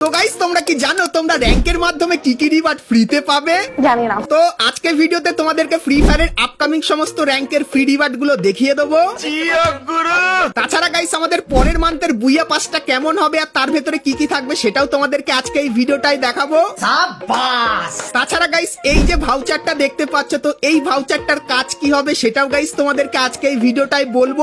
তো গাইস তোমরা কি জানো তোমরা র্যাঙ্কের মাধ্যমে কি কি রিওয়ার্ড ফ্রিতে পাবে? জানি না। তো আজকে ভিডিওতে তোমাদেরকে ফ্রি ফায়ারের আপকামিং সমস্ত র্যাঙ্কের ফ্রি রিওয়ার্ডগুলো দেখিয়ে দেবো। তাছাড়া গাইস আমাদের পরের মান্থের বুইয়া পাসটা কেমন হবে আর তার ভেতরে কি কি থাকবে সেটাও তোমাদেরকে আজকে এই ভিডিওটাই দেখাবো। তাছাড়া গাইস এই যে ভাউচারটা দেখতে পাচ্ছ তো এই ভাউচারটার কাজ কি হবে সেটাও গাইস তোমাদেরকে আজকে এই ভিডিওটাই বলব।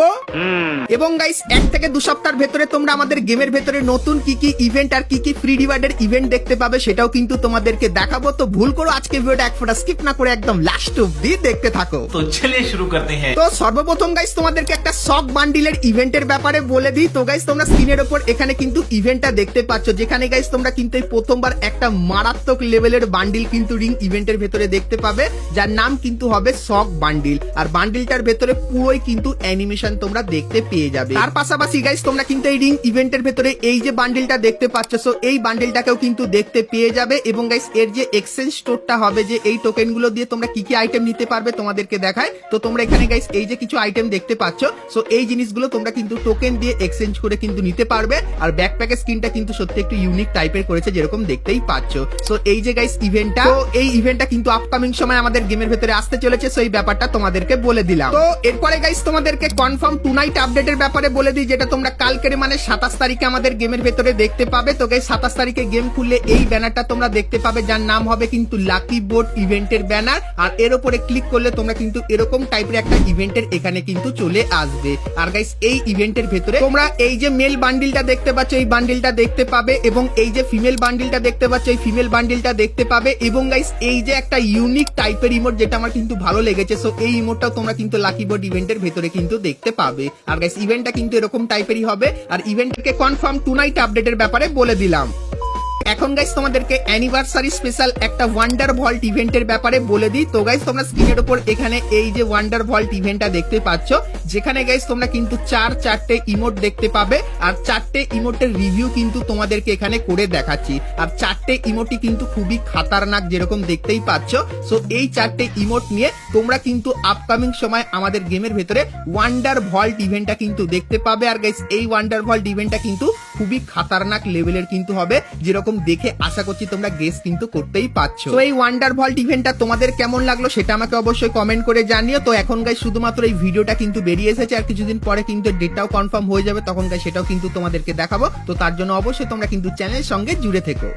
এবং গাইস এক থেকে দু সপ্তাহের ভেতরে তোমরা আমাদের গেমের ভেতরে নতুন কি কি ইভেন্ট আর কি কি ফ্রি রিওয়ার্ডের ইভেন্ট দেখতে পাবে সেটাও কিন্তু তোমাদেরকে দেখাবো। তো ভুল করো আজকে ভিডিওটা এক ফোটা স্কিপ না করে একদম লাস্ট অবধি দেখতে থাকো। তো চলে শুরু করতে হ্যায় তো সর্বপ্রথম গাইস তোমাদেরকে একটা সব বান্ডিলের ইভেন্টের ব্যাপারে বলে দিই। তো গাইস তোমরা স্ক্রিনের উপর এখানে কিন্তু ইভেন্টটা দেখতে পাচ্ছ যেখানে গাইস তোমরা কিন্তু এই প্রথমবার একটা মারাত্মক লেভেলের বান্ডিল কিন্তু রিং ইভেন্টের ভেতরে দেখতে পাবে যার নাম কিন্তু হবে সক বান্ডিল আর বান্ডিলটার ভেতরে পুরোই কিন্তু অ্যানিমেশন তোমরা দেখতে পেয়ে যাবে। আর পাশাপাশি গাইস তোমরা কিন্তু এই রিং ইভেন্টের ভেতরে এই যে বান্ডিলটা দেখতে পাচ্ছ সো এই বান্ডিলটাকেও কিন্তু দেখতে পেয়ে যাবে এবং গাইস এর যে এক্সচেঞ্জ স্টোরটা হবে যে এই টোকেনগুলো দিয়ে তোমরা কি কি আইটেম নিতে পারবে তোমাদেরকে দেখায়। তো তোমরা এখানে গাইস এই যে কিছু আইটেম দেখতে পাচ্ছ। সো এই জিনিসগুলো তোমরা কিন্তু টোকেন দিয়ে এক্সচেঞ্জ করে কিন্তু নিতে পারবে। আর ব্যাকপ্যাকের স্কিনটা কিন্তু সত্যি একটু ইউনিক টাইপের করেছে যেরকম দেখতেই পাচ্ছ। সো এই যে গাইস ইভেন্টটা তো এই ইভেন্টটা কিন্তু আপকামিং সময় আমাদের গেমের ভেতরে আসতে চলেছে। সো এই ব্যাপারটা তোমাদেরকে বলে দিলাম। তো এরপরে গাইস তোমাদেরকে কনফার্ম টু নাইট আপডেটের ব্যাপারে বলে দিই, যেটা তোমরা কালকের মানে সাতাশ তারিখে আমাদের গেমের ভেতরে দেখতে পাবে। তো গাইস সাতাশ তারিখে গেম খুললে এই ব্যানারটা তোমরা দেখতে পাবে, যার নাম হবে কিন্তু লাকি বোর্ড ইভেন্টের ব্যানার আর এর উপরে ক্লিক করলে তোমরা কিন্তু এরকম টাইপের একটা ইভেন্টের এখানে কিন্তু চলে আসবে। আর গাইস এই ইভেন্টের ভেতরে তোমরা এই যে মেল বান্ডিলটা দেখতে পাচ্ছ, এই বান্ডিলটা দেখতে পাবে এবং এই যে ফিমেল বান্ডিলটা দেখতে পাচ্ছ, এই ফিমেল বান্ডিলটা দেখতে পাবে এবং গাইস এই যে একটা ইউনিক টাইপের ইমোট যেটা আমার কিন্তু ভালো লেগেছে সো এই ইমোটটাও তোমরা কিন্তু লাকি বোর্ড ইভেন্টের ভেতরে কিন্তু দেখতে পাবে। আর গাইস ইভেন্টটা কিন্তু এরকম টাইপেরই হবে। আর ইভেন্টকে কনফার্ম টু নাইট আপডেটের ব্যাপারে বলে দিলাম। এখন গাইস তোমাদেরকে অ্যানিভার্সারি স্পেশাল একটা ওয়ান্ডার ভল্ট ইভেন্টের ব্যাপারে বলে দিই। তো গাইস তোমরা স্ক্রিনের উপর এখানে এই যে ওয়ান্ডার ভল্ট ইভেন্টটা দেখতে পাচ্ছ, যেখানে গাইস তোমরা কিন্তু চার চারটে ইমোট দেখতে পাবে, আর চারটে ইমোটের রিভিউ কিন্তু তোমাদেরকে এখানে করে দেখাচ্ছি। আর চারটে ইমোটই কিন্তু খুবই খাতারনাক যেরকম দেখতেই পাচ্ছ। সো এই চারটে ইমোট নিয়ে তোমরা কিন্তু আপকামিং সময় আমাদের গেমের ভেতরে ওয়ান্ডার ভল্ট ইভেন্টটা কিন্তু দেখতে পাবে। আর গাইস এই ওয়ান্ডার ভল্ট ইভেন্টটা কিন্তু খুবই খাতারনাক লেভেলের কিন্তু হবে, যেরকম দেখে আশা করছি তোমরা গেস কিন্তু করতেই পারছ। তো এই ওয়ান্ডার ভল্ট ইভেন্টটা তোমাদের কেমন লাগল সেটা আমাকে অবশ্যই কমেন্ট করে জানিও। তো এখন গাই শুধুমাত্র এই ভিডিওটা কিন্তু বেরিয়ে এসেছে, আর কিছুদিন পরে কিন্তু ডেটটাও কনফার্ম হয়ে যাবে, তখন গাই সেটাও কিন্তু তোমাদেরকে দেখাবো। তো তার জন্য অবশ্যই তোমরা কিন্তু চ্যানেলের সঙ্গে জুড়ে থেকো।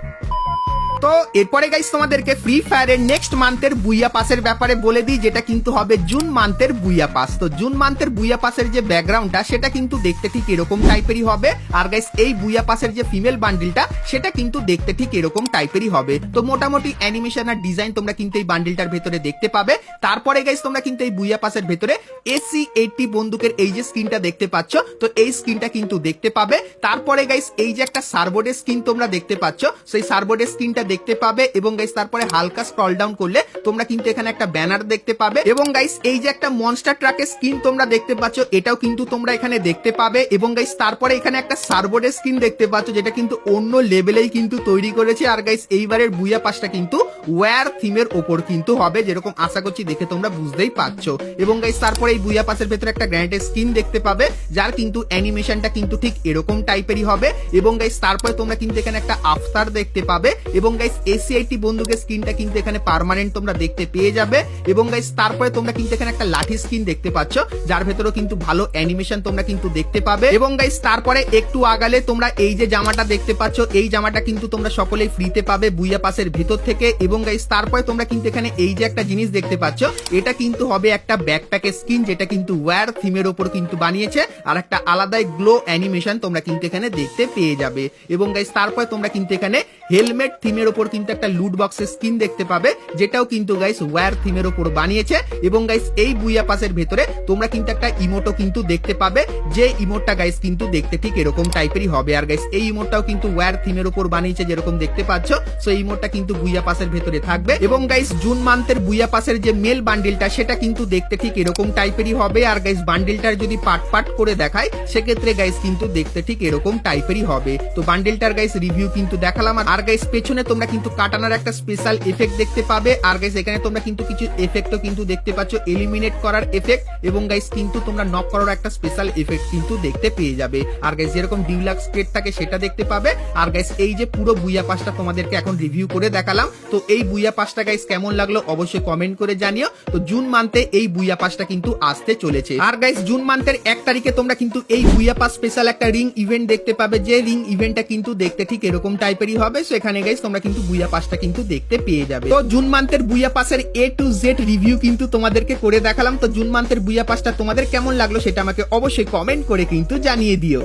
তো এরপরে গাইস তোমাদেরকে ফ্রি ফায়ারের নেক্সট মান্থের বুইয়া পাসের ব্যাপারে বলে দিই, যেটা কিন্তু হবে জুন মান্থের বুইয়া পাস তো জুন মান্থের বুইয়া পাসের যে ব্যাকগ্রাউন্ডটা সেটা কিন্তু দেখতে ঠিক এরকম টাইপেরই হবে। আর গাইস এই বুইয়া পাসের যে ফিমেল বান্ডিলটা সেটা কিন্তু দেখতে ঠিক এরকম টাইপেরই হবে। তো মোটামুটি অ্যানিমেশন আর ডিজাইন তোমরা কিন্তু এই বান্ডিলটার ভেতরে দেখতে পাবে। তারপরে গাইস তোমরা কিন্তু এই বুইয়া পাসের ভেতরে এসি এইটটি বন্দুকের এই যে স্ক্রিনটা দেখতে পাচ্ছ, তো এই স্ক্রিনটা কিন্তু দেখতে পাবে। তারপরে গাইস এই যে একটা সার্বোডের স্ক্রিন তোমরা দেখতে পাচ্ছ, সেই সার্বোর্ডের স্ক্রিনটা দেখতে পাবে এবং গাইস তারপরে হালকা স্ক্রল ডাউন করলে তোমরা কিন্তু এখানে একটা ব্যানার দেখতে পাবে। এবং গাইস এই যে একটা মনস্টার ট্রাকের স্ক্রিন তোমরা দেখতে পাচ্ছ, এটাও কিন্তু তোমরা এখানে দেখতে পাবে। এবং গাইস তারপরে এখানে একটা সার্বোর্ডের স্ক্রিন দেখতে পাচ্ছ, যেটা কিন্তু অন্য লেভেলেই কিন্তু তৈরি করেছে। আর গাইস এইবারের বুইয়া পাসটা কিন্তু ওয়্যার থিমের ওপর কিন্তু হবে, যেরকম আশা করছি দেখে তোমরা বুঝতেই পারছ। এবং গাইস তারপরে এই বুইয়া পাসের ভেতরে একটা গ্র্যান্ডের স্ক্রিন দেখতে পাবে, যার কিন্তু অ্যানিমেশনটা কিন্তু ঠিক এরকম টাইপেরই হবে। এবং গাইস তারপরে তোমরা কিন্তু এখানে একটা আফতার দেখতে পাবে। এবং গাইস এসিআইটি বন্দুকের স্ক্রিনটা কিন্তু এখানে পার্মানেন্ট তোমরা দেখতে পেয়ে যাবে। এবং গাইস তারপরে তোমরা কিন্তু এখানে একটা লাঠি স্ক্রিন দেখতে পাচ্ছ, যার ভেতরেও কিন্তু ভালো অ্যানিমেশন তোমরা কিন্তু দেখতে পাবে। এবং গাইস তারপরে একটু আগালে তোমরা এই যে জামাটা দেখতে পাচ্ছ, এই জামাটা কিন্তু তোমরা সকলেই ফ্রিতে পাবে বুইয়া পাসের ভেতর থেকে। এবং গাইস তারপরে তোমরা কিন্তু এখানে এই যে একটা জিনিস দেখতে পাচ্ছ, এটা কিন্তু হবে একটা ব্যাকপ্যাকের স্কিন যেটা কিন্তু ওয়্যার থিমের ওপর কিন্তু বানিয়েছে। আর একটা আলাদাই গ্লো অ্যানিমেশন তোমরা কিন্তু এখানে দেখতে পেয়ে যাবে। এবং গাইস তারপরে তোমরা কিন্তু এখানে হেলমেট থিমের ওপর কিন্তু একটা লুট বক্সের স্কিন দেখতে পাবে, যেটাও কিন্তু গাইস ওয়্যার থিমের ওপর বানিয়েছে। এবং গাইস এই বুইয়া পাসের ভেতরে তোমরা কিন্তু একটা ইমোটো কিন্তু দেখতে পাবে, যে ইমোটটা গাইস কিন্তু দেখতে ঠিক এরকম টাইপেরই হবে। আর গাইস এই ইমোটটাও কিন্তু ওয়্যার থিমের ওপর বানিয়েছে যেরকম দেখতে পাচ্ছ সো এই ইমোটটা কিন্তু বুইয়া পাসের ভেতরে থাকবে। এবং গাইস জুন মান্থের বুইয়া পাসের যে মেল বান্ডিলটা সেটা কিন্তু দেখতে ঠিক এরকম টাইপেরই হবে। আর গাইস বান্ডিলটার যদি পার্ট পার্ট করে দেখায় সেক্ষেত্রে গাইস কিন্তু দেখতে ঠিক এরকম টাইপেরই হবে। তো বান্ডিলটার গাইস রিভিউ কিন্তু দেখালাম। আর গাইস পেছনে তোমরা তোমরা কিন্তু কাটানোর একটা স্পেশাল এফেক্ট দেখতে পাবে। আর গাইস এখানে তোমরা কিন্তু কিছু এফেক্টও কিন্তু দেখতে পাচ্ছ। এলিমিনেট করার এফেক্ট এবং গাইস কিন্তু তোমরা নক করার একটা স্পেশাল এফেক্ট কিন্তু দেখতে পেয়ে যাবে। আর গাইস যেরকম ডিউলাক্স স্কেট থাকে, সেটা দেখতে পাবে। আর গাইস এই যে পুরো বুইয়া পাসটা তোমাদেরকে এখন রিভিউ করে দেখালাম। তো এই বুইয়া পাসটা গাইস কেমন লাগল অবশ্যই কমেন্ট করে জানিও। তো জুন মান্থে এই বুইয়া পাসটা কিন্তু আসতে চলেছে। আর গাইস জুন মান্থের এক তারিখে তোমরা কিন্তু এই বুইয়া পাস স্পেশাল একটা রিং ইভেন্ট দেখতে পাবে। যে রিং ইভেন্টটা কিন্তু দেখতে ঠিক এরকম টাইপেরই হবে। সো এখানে গাইস তোমরা কিন্তু বুইয়া পাসটা কিন্তু দেখতে পেয়ে যাবে। তো জুন মান্থের বুইয়া পাসের এ টু জেড রিভিউ কিন্তু তোমাদেরকে করে দেখালাম। তো জুন মান্থের বুইয়া পাসটা তোমাদের কেমন লাগল সেটা আমাকে অবশ্যই কমেন্ট করে কিন্তু জানিয়ে দিও।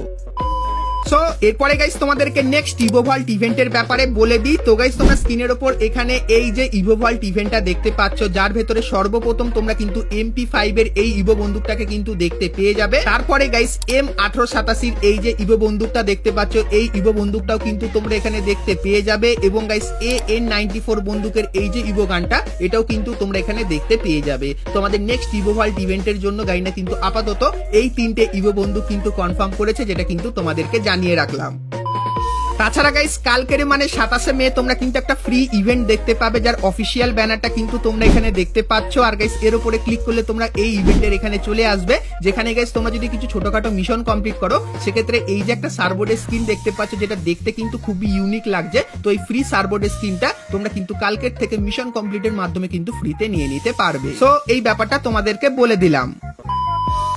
সো এরপরে গাইস তোমাদেরকে নেক্সট ইভোভল্ট ইভেন্টের ব্যাপারে বলে দিই। তো গাইস তোমরা স্ক্রিনের ওপর এখানে এই যে ইভোভল্ট ইভেন্টটা দেখতে পাচ্ছ, যার ভেতরে সর্বপ্রথম তোমরা কিন্তু এমপি ফাইভ এর এই ইভো বন্দুকটাকে কিন্তু দেখতে পেয়ে যাবে। তারপরে গাইস এম আঠারো সাতাশির এই যে ইভো বন্দুকটা দেখতে পাচ্ছ, এই ইভো বন্দুকটাও কিন্তু তোমরা এখানে দেখতে পেয়ে যাবে এবং guys A N ninety four বন্দুকের এই যে ইভো গানটা, এটাও কিন্তু তোমরা এখানে দেখতে পেয়ে যাবে। তোমাদের নেক্সট ইভোভল্ট ইভেন্টের জন্য গাইনা কিন্তু আপাতত এই তিনটে ইভো বন্দুক কিন্তু কনফার্ম করেছে, যেটা কিন্তু তোমাদেরকে জানিয়ে রাখলাম। তাছাড়া গাইস কালকের মানে সাতাশে মে তোমরা কিন্তু একটা ফ্রি ইভেন্ট দেখতে পাবে, যার অফিসিয়াল ব্যানারটা কিন্তু তোমরা এখানে দেখতে পাচ্ছ। আর গাইস এর উপরে ক্লিক করলে তোমরা এই ইভেন্টের এখানে চলে আসবে। যেখানে গাইস তোমরা যদি কিছু ছোটখাটো মিশন কমপ্লিট করো, সেক্ষেত্রে এই যে একটা সার্বোর্ডের স্ক্রিন দেখতে পাচ্ছ, যেটা দেখতে কিন্তু খুবই ইউনিক লাগছে। তো এই ফ্রি সার্বোর্ডের স্ক্রিনটা তোমরা কিন্তু কালকের থেকে মিশন কমপ্লিটের মাধ্যমে কিন্তু ফ্রিতে নিয়ে নিতে পারবে। সো এই ব্যাপারটা তোমাদেরকে বলে দিলাম।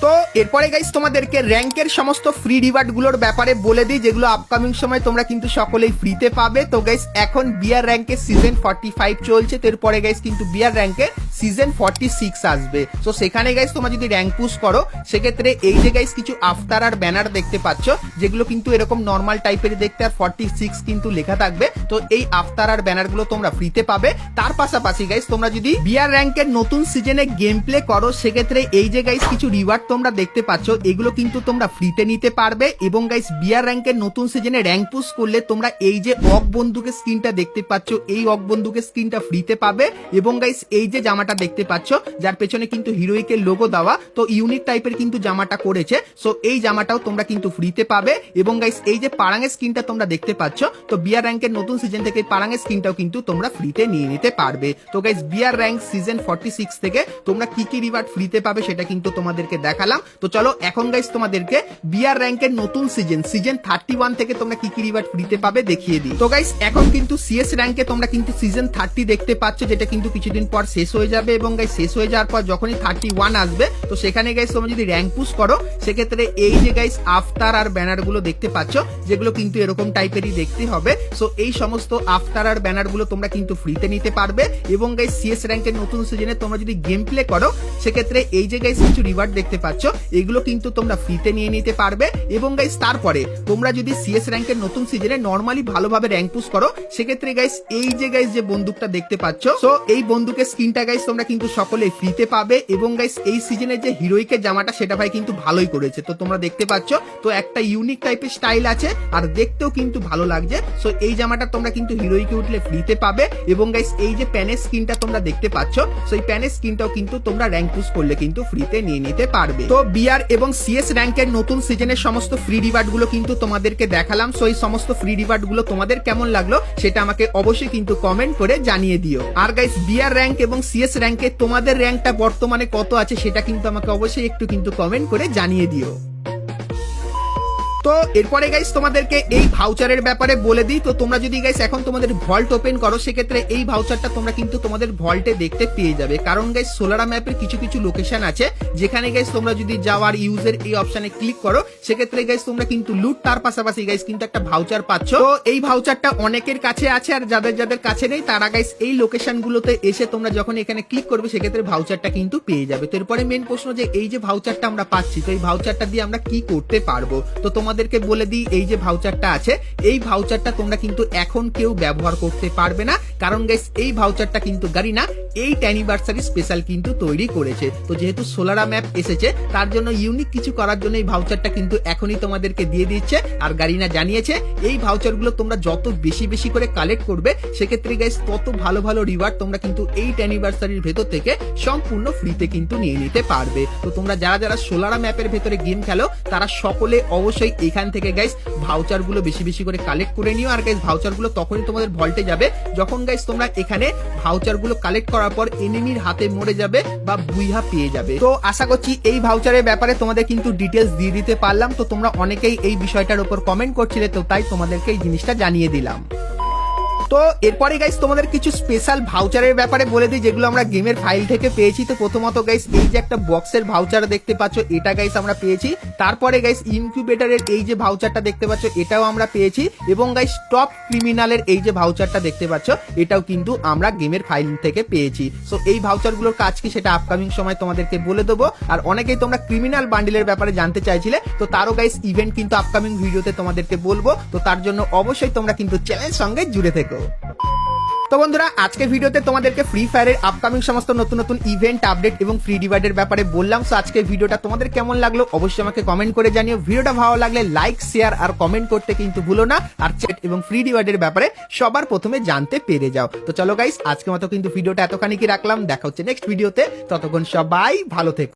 তো এরপরে গাইস তোমাদেরকে র্যাঙ্কের সমস্ত ফ্রি রিওয়ার্ডগুলোর ব্যাপারে বলে দিই, যেগুলো আপকামিং সময় তোমরা কিন্তু সকলেই ফ্রিতে পাবে। তো গাইস এখন বিয়ার র্যাঙ্কের সিজন ফর্টি ফাইভ চলছে, তো এরপরে গাইস কিন্তু বিয়ার র্যাঙ্কের সিজন ফর্টি সিক্স আসবে। তো সেখানে গাইস তোমরা যদি র্যাঙ্ক পুশ করো, সেক্ষেত্রে এই যে গাইস কিছু আফতার আর ব্যানার দেখতে পাচ্ছ, যেগুলো কিন্তু এরকম নর্মাল টাইপের দেখতে, আর ফর্টি সিক্স কিন্তু লেখা থাকবে। তো এই আফতার আর ব্যানারগুলো তোমরা ফ্রিতে পাবে। তার পাশাপাশি গাইস তোমরা যদি বিয়ার র্যাঙ্কের নতুন সিজনে গেম প্লে করো, সেক্ষেত্রে এই যে গাইস কিছু রিওয়ার্ড তোমরা দেখতে পাচ্ছ, এগুলো কিন্তু তোমরা ফ্রিতে নিতে পারবে এবং গাইস বিয়ার র্যাঙ্কের নতুন সিজনে র্যাঙ্ক পুশ করলে তোমরা এই যে অক বন্দুকের স্ক্রিনটা দেখতে পাচ্ছ, এই অক বন্দুকের স্ক্রিনটা ফ্রিতে পাবে এবং গাইস এই যে জামাটা দেখতে পাচ্ছ, যার পেছনে কিন্তু হিরোইকের লোগো দেওয়া, তো ইউনিক টাইপের কিন্তু জামাটা করেছে। সো এই জামাটাও তোমরা কিন্তু ফ্রিতে পাবে। এবং গাইস এই যে পারাঙের স্ক্রিনটা তোমরা দেখতে পাচ্ছ, তো বিয়ার র্যাঙ্কের নতুন সিজন থেকে পারাঙের স্ক্রিনটাও কিন্তু তোমরা ফ্রিতে নিয়ে নিতে পারবে। তো guys BR rank season forty six থেকে তোমরা কি কি রিওয়ার্ড ফ্রিতে পাবে সেটা কিন্তু তোমাদেরকে দেখালাম। তো চলো, এখন গাইস তোমাদেরকে বিয়ার র্যাঙ্কের নতুন সিজন সিজন থার্টি ওয়ান থেকে তোমরা কি কি রিওয়ার্ড ফ্রিতে পাবে দেখিয়ে দিই। তো গাইস এখন কিন্তু সিএস র্যাঙ্কে তোমরা কিন্তু সিজন থার্টি দেখতে পাচ্ছ, যেটা কিন্তু কিছুদিন পর শেষ হয়ে যাবে এবং গাইস শেষ হয়ে যাওয়ার পর যখনই থার্টি ওয়ান আসবে, তো সেখানে গাইস তোমরা যদি র্যাঙ্ক পুশ করো, সেক্ষেত্রে এই যে গাইস আফতার আর ব্যানারগুলো দেখতে পাচ্ছ, যেগুলো কিন্তু এরকম টাইপেরই দেখতে হবে সো এই সমস্ত আফতার আর ব্যানারগুলো তোমরা কিন্তু ফ্রিতে নিতে পারবে এবং গাইস সিএস র্যাঙ্কের নতুন সিজনে তোমরা যদি গেম প্লে করো, সেক্ষেত্রে এই যে গাইস কিছু রিওয়ার্ড দেখতে পাচ্ছ, এগুলো কিন্তু তোমরা ফ্রিতে নিয়ে নিতে পারবে এবং গাইস তারপরে তোমরা যদি সিএস র্যাঙ্কের নতুন সিজনে নর্মালি ভালোভাবে র্যাঙ্ক পুশ করো, সেক্ষেত্রে গাইস এই যে গাইস যে বন্দুকটা দেখতে পাচ্ছ সো এই বন্দুকের স্ক্রিনটা গাইস তোমরা কিন্তু সকলে ফ্রিতে পাবে এবং গাইস এই সিজনের যে হিরোইকের জামাটা, সেটা ভাই কিন্তু ভালোই করেছে। তো তোমরা দেখতে পাচ্ছ, তো একটা ইউনিক টাইপের স্টাইল আছে আর দেখতেও কিন্তু ভালো লাগছে। সো এই জামাটা তোমরা কিন্তু হিরোইকে উঠলে ফ্রিতে পাবে এবং গাইস এই যে প্যানের স্ক্রিনটা তোমরা দেখতে পাচ্ছ সো এই প্যানের স্ক্রিনটাও কিন্তু তোমরা র্যাঙ্ক পুশ করলে কিন্তু ফ্রিতে নিয়ে নিতে পারবে। তো বিআর এবং সিএস র্যাঙ্কের নতুন সিজনের সমস্ত ফ্রি রিওয়ার্ডগুলো কিন্তু তোমাদেরকে দেখালাম। সো এই সমস্ত ফ্রি রিওয়ার্ডগুলো তোমাদের কেমন লাগল, সেটা আমাকে অবশ্যই কিন্তু কমেন্ট করে জানিয়ে দিও। আর গাইস বিআর র্যাঙ্ক এবং সিএস র্যাঙ্কে তোমাদের র্যাঙ্কটা বর্তমানে কত আছে সেটা কিন্তু আমাকে অবশ্যই একটু কিন্তু কমেন্ট করে জানিয়ে দিও। তো এরপরে গাইস তোমাদেরকে এই ভাউচারের ব্যাপারে বলে দিই। তো তোমরা যদি গাইস এখন তোমাদের ভল্ট ওপেন করো, সেক্ষেত্রে এই ভাউচারটা তোমরা কিন্তু তোমাদের ভল্টে দেখতে পেয়ে যাবে। কারণ গাইস সোলারা ম্যাপের কিছু কিছু লোকেশন আছে, যেখানে গাইস তোমরা যদি যাওয়ার ইউজের এই অপশনে ক্লিক করো, সেক্ষেত্রে গাইস তোমরা কিন্তু লুট তার পাশাপাশি গাইস কিন্তু একটা ভাউচার পাচ্ছ। তো এই ভাউচারটা অনেকের কাছে আছে, আর যাদের যাদের কাছে নেই, তারা গাইস এই লোকেশন গুলোতে এসে তোমরা যখন এখানে ক্লিক করবে, সেক্ষেত্রে ভাউচারটা কিন্তু পেয়ে যাবে। তো এরপরে মেন প্রশ্ন যে, এই যে ভাউচারটা আমরা পাচ্ছি, তো এই ভাউচারটা দিয়ে আমরা কি করতে পারব? তো তোমাদেরকে বলে দিই, এই যে ভাউচারটা আছে, এই ভাউচারটা তোমরা কিন্তু এখন কেউ ব্যবহার করতে পারবে না। কারণ গাইস এই ভাউচারটা কিন্তু গাড়ি না এইট অ্যানিভার্সারি স্পেশাল কিন্তু তৈরি করেছে। তো যেহেতু সোলারা ম্যাপ এসেছে, তার জন্য ইউনিক কিছু করার জন্য এই ভাউচারটা কিন্তু এখনই তোমাদেরকে দিয়ে দিচ্ছে, আর গারিনা জানিয়েছে, এই ভাউচারগুলো তোমরা যত বেশি বেশি করে কালেক্ট করবে, সেক্ষেত্রে গাইস তত ভালো ভালো রিওয়ার্ড তোমরা কিন্তু এইট অ্যানিভার্সারির ভেতর থেকে সম্পূর্ণ ফ্রিতে কিন্তু নিয়ে নিতে পারবে। তো তোমরা যারা যারা সোলারা ম্যাপের ভেতরে গেম খেলো, তারা সকলে অবশ্যই এখান থেকে গাইস ভাউচারগুলো বেশি বেশি করে কালেক্ট করে নিও। আর গাইস ভাউচারগুলো তখনই তোমাদের ভল্টে যাবে, যখন গাইস তোমরা এখানে ভাউচারগুলো কালেক্ট করার পর এনিমির হাতে মরে যাবে বা বুইহা পেয়ে যাবে। তো আশা করছি এই ভাউচারের ব্যাপারে তোমাদের কিন্তু ডিটেলস দিয়ে দিতে পারলাম। তো তোমরা অনেকেই এই বিষয়টার উপর কমেন্ট করছিলে, তো তাই তোমাদেরকে এই জিনিসটা জানিয়ে দিলাম। তো এরপরে গাইস তোমাদের কিছু স্পেশাল ভাউচারের ব্যাপারে বলে দিই, যেগুলো আমরা গেমের ফাইল থেকে পেয়েছি। তো প্রথমত গাইস এই যে একটা বক্সের ভাউচার দেখতে পাচ্ছ, এটা গাইস আমরা পেয়েছি। তারপরে গাইস ইনকিউবেটরের এই যে ভাউচারটা দেখতে পাচ্ছ, এটাও আমরা পেয়েছি। এবং গাইস টপ ক্রিমিনালের এই যে ভাউচারটা দেখতে পাচ্ছ, এটাও কিন্তু আমরা গেমের ফাইল থেকে পেয়েছি। সো এই ভাউচারগুলোর কাজ কি সেটা আপকামিং সময় তোমাদেরকে বলে দেবো। আর অনেকেই তোমরা ক্রিমিনাল বান্ডিলের ব্যাপারে জানতে চাইছিলে, তো তারও গাইস ইভেন্ট কিন্তু আপকামিং ভিডিওতে তোমাদেরকে বলব। তো তার জন্য অবশ্যই তোমরা কিন্তু চ্যানেল সঙ্গে জুড়ে থেকো। তো বন্ধুরা আজকে ভিডিওতে তোমাদেরকে ফ্রি ফায়ারের আপকামিং সমস্ত নতুন নতুন ইভেন্ট আপডেট এবং ফ্রি ডিভাইডের ব্যাপারে বললাম। সো আজকে ভিডিওটা তোমাদের কেমন লাগল অবশ্যই আমাকে কমেন্ট করে জানিও। ভিডিওটা ভালো লাগলে লাইক শেয়ার আর কমেন্ট করতে কিন্তু ভুলো না। আর চ্যাট এবং ফ্রি ডিভাইডের ব্যাপারে সবার প্রথমে জানতে পেরে যাও। তো চলো গাইস আজকে মতো কিন্তু ভিডিওটা এতখানি কি রাখলাম? দেখা হচ্ছে নেক্সট ভিডিওতে ততক্ষণ সবাই ভালো থেকো।